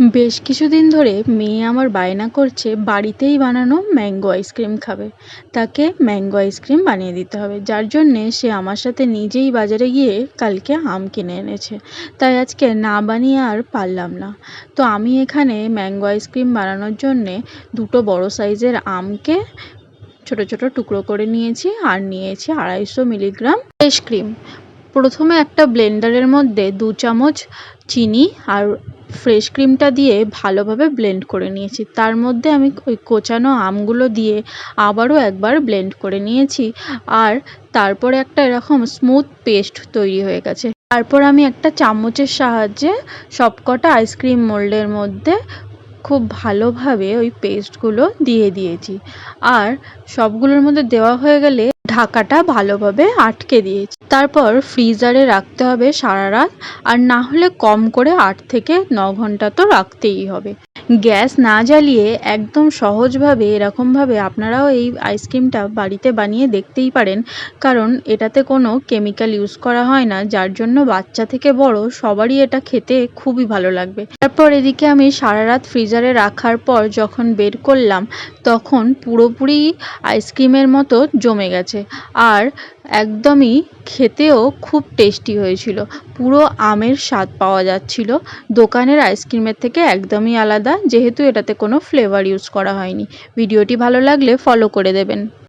বেশ কিছুদিন ধরে মেয়ে আমার বায়না করছে, বাড়িতেই বানানো ম্যাঙ্গো আইসক্রিম খাবে। তাকে ম্যাঙ্গো আইসক্রিম বানিয়ে দিতে হবে। যার জন্যে সে আমার সাথে নিজেই বাজারে গিয়ে কালকে আম কিনে এনেছে। তাই আজকে না বানিয়ে আর পারলাম না। তো আমি এখানে ম্যাঙ্গো আইসক্রিম বানানোর জন্যে দুটো বড় সাইজের আমকে ছোট ছোট টুকরো করে নিয়েছি আর নিয়েছি আড়াইশো মিলিগ্রাম ফ্রেশ ক্রিম। প্রথমে একটা ব্লেন্ডারের মধ্যে দু চামচ চিনি আর ফ্রেশ ক্রিমটা দিয়ে ভালোভাবে ব্লেন্ড করে নিয়েছি। তার মধ্যে আমি ওই কোচানো আমগুলো দিয়ে আবারও একবার ব্লেন্ড করে নিয়েছি আর তারপরে একটা এরকম স্মুথ পেস্ট তৈরি হয়ে গেছে। তারপর আমি একটা চামচের সাহায্যে সবকটা আইসক্রিম মোল্ডের মধ্যে খুব ভালোভাবে ওই পেস্টগুলো দিয়ে দিয়েছি। আর সবগুলোর মধ্যে দেওয়া হয়ে গেলে ঢাকাটা ভালোভাবে আটকে দিয়েছি। তারপর ফ্রিজারে রাখতে হবে সারা রাত। আর না হলে কম করে আট থেকে ন ঘণ্টা তো রাখতেই হবে। গ্যাস না জ্বালিয়ে একদম সহজভাবে, এরকমভাবে আপনারাও এই আইসক্রিমটা বাড়িতে বানিয়ে দেখতেই পারেন। কারণ এটাতে কোনো কেমিক্যাল ইউজ করা হয় না, যার জন্য বাচ্চা থেকে বড় সবারই এটা খেতে খুবই ভালো লাগবে। তারপর এদিকে আমি সারা রাত ফ্রিজারে রাখার পর যখন বের করলাম, তখন পুরোপুরি আইসক্রিমের মতো জমে গেছে। আর একদমই খেতেও খুব টেস্টি হয়েছিল। পুরো আমের স্বাদ পাওয়া যাচ্ছিল। দোকানের আইসক্রিমের থেকে একদমই আলাদা, যেহেতু এটাতে কোনো ফ্লেভার ইউজ করা হয়নি। ভিডিওটি ভালো লাগলে ফলো করে দেবেন।